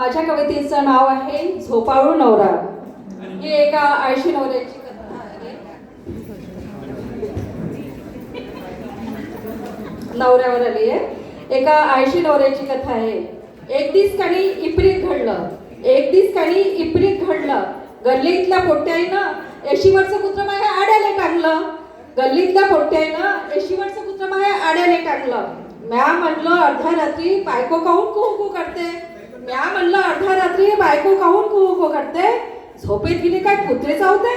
माझ्या कवितेचं नाव आहे झोपाळू नवरा. ही एका आळशी नवऱ्याची कथा आहे. नवऱ्यावर आली आहे. एका आळशी नवऱ्याची कथा आहे. एक दिस काणी इपरीत घडलं. एक दिस काणी इपरीत घडलं. गल्लीतल्या पोट्याईनं एशीवरचं कुत्र माझ्या आड्याला टाकलं गल्लीतल्या पोट्याईनं एशीवरचं कुत्र माझ्या आड्याला टाकलं म्या म्हणलं अर्ध्या रात्री बायको काहून कुंकू करते म्या म्हणलं अर्ध्या रात्री बायको काहून कुहू करते? झोपेत गेले काय कुत्रे चावते?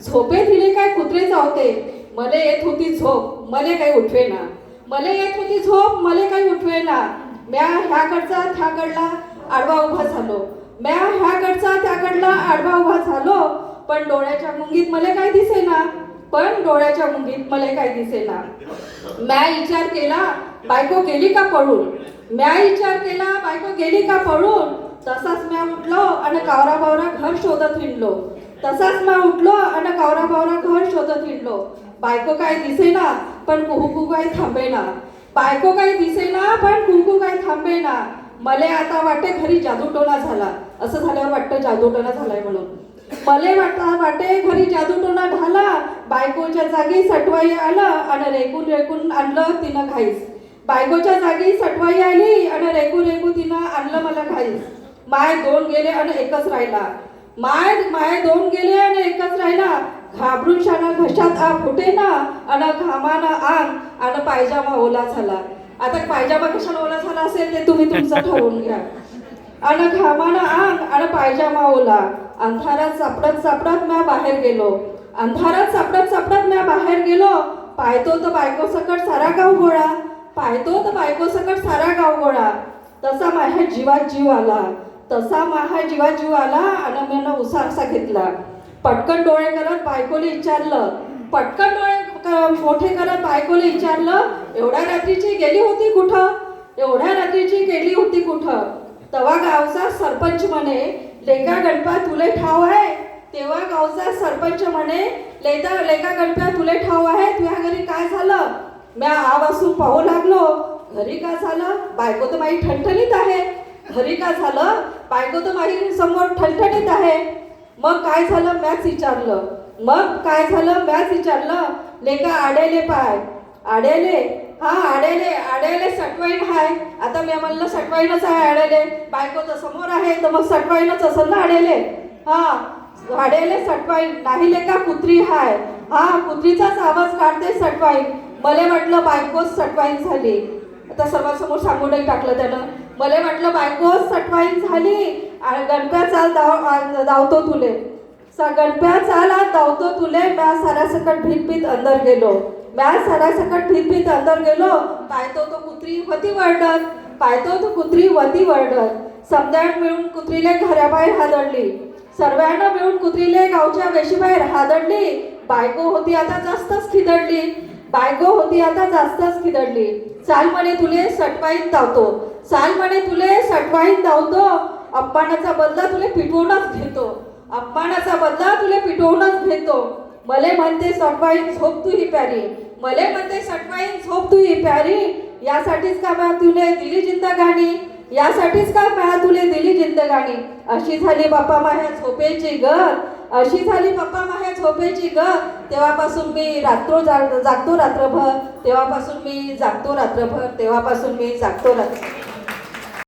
झोपेत गेले काय कुत्रे चावते? मले येत होती झोप मले काही उठवे ना मले येत होती झोप मले काही उठवे ना म्या ह्याकडचा त्याकडला आडवा उभा झालो. म्या ह्याकडचा त्याकडला आडवा उभा झालो पण डोळ्याच्या मुंगीत मले काय दिसेना. पण डोळ्याच्या मुंगीत मले काय दिसेना. म्या विचार केला बायको गेली का पळून? म्या विचार केला बायको गेली का पळून? तसाच म्या उठलो आणि कावरा बावरा घर शोधत हिंडलो. तसाच म्या उठलो आणि कावरा बावरा घर शोधत हिंडलो. बायको काय दिसेना पण कुहू काय थांबेना. बायको काय दिसेना पण कुहू काय थांबेना. मले आता वाटे घरी जादूटोना झाला. असं झाल्यावर वाटतं जादूटोना झालाय म्हणून. मले वाटा वाटे घरी जादूटोना झाला. बायकोच्या जागी सटवाई आलं आणि रेकून रेकून आणलं तिनं घाईस. बायकोच्या जागी सटवाई आली आणि रेकू रेकू तिनं आणलं मला घाईस. माय दोन गेले आणि एकच राहिला. माय माय दोन गेले आणि एकच राहिला. घाबरून शाना घशात आ फुटे ना आणि घामाना आंग आणि पायजामा ओला झाला. आता पायजामा कशाला ओला झाला असेल ते तुम्ही तुमचं ठरवून घ्या. आणि घामानं आंग आणि पायजामा ओला. अंधारात सापडत सापडत म्या बाहेर गेलो. अंधारात सापडत सापडत म्या बाहेर गेलो. पाहतो तर बायको सकट सारा गाव गोळा. पाहतो तर बायको सकट सारा गाव गोळा. तसा माझ्या जीवात जीव आला. तसा माहा जीवाजीव आला आणि मी उसारसा घेतला. पटकन डोळे करत बायकोले विचारलं. पटकन डोळे क- मोठे करत बायकोले विचारलं एवढ्या रात्रीची गेली होती कुठं? एवढ्या रात्रीची गेली होती कुठं? तवा गावचा सरपंच म्हणे लेका गणपा तुले ठाव आहे. तेव्हा गावचा सरपंच म्हणे लेता लेका गणप्या तुले ठाव आहे? तुझ्या घरी काय झालं? म्या आवासून पाहू लागलो. घरी काय झालं? बायको तर माझी ठणठणीत आहे. घरी काय झालं? बायको तर माझी समोर ठणठणीत आहे. मग काय झालं? मॅच विचारलं. मग काय झालं? मॅच विचारलं. लेका आडेले पाय. आडेले हा आडेले आडेले सटवाईन हाय. आता मी म्हणलं सटवाईनच आहे आडेले बायको तर समोर आहे तर मग सटवाईनच असेल ना आडेले हा आडेले सटवाईन. नाही लेका कुत्री हाय. हा कुत्रीचाच आवाज काढते सटवाईन. मला वाटलं बायकोच सटवाईन झाली. आता सर्वांसमोर सांगूनही टाकलं त्यानं. मला म्हटलं बायकोच सटवाई झाली. आणि गणप्या चाल धाव धावतो तुले. गणप्या चाल आज धावतो तुले. म्या सारासकट भीत भीत अंदर गेलो. म्या सारासकट भीत भीत अंदर गेलो. पाहतो तो कुत्री वती वरडत पाहतो तो कुत्री वती वरडत समजाण मिळून कुत्रीले घराबाहेर हादडली. सर्वांना मिळून कुत्रीले गावच्या वेशीबाहेर हादडली. बायको होती आता जास्तच खिदडली. बायको होती आता जास्तच खिदडली. चाल म्हणे तुले सटवाईत धावतो चाल म्हणे तुले सटवाईन धावतो अप्पानाचा बदला तुले पिटवूनच घेतो. अप्पानाचा बदला तुले पिटवूनच घेतो. मले म्हणते सटवाईन झोप तू ही प्यारी. मले म्हणते सटवाईन झोप तू ही प्यारी. यासाठीच का म्या तुले दिली जिंदगानी यासाठीच का म्या तुले दिली जिंदगाणी? अशी झाली बापा माझ्या झोपेची गर अशी झाली पप्पा माझ्या झोपेची ग. तेव्हापासून मी रात्र जागतो रात्रभर. तेव्हापासून मी जागतो रात्रभर. तेव्हापासून मी जागतो रात्र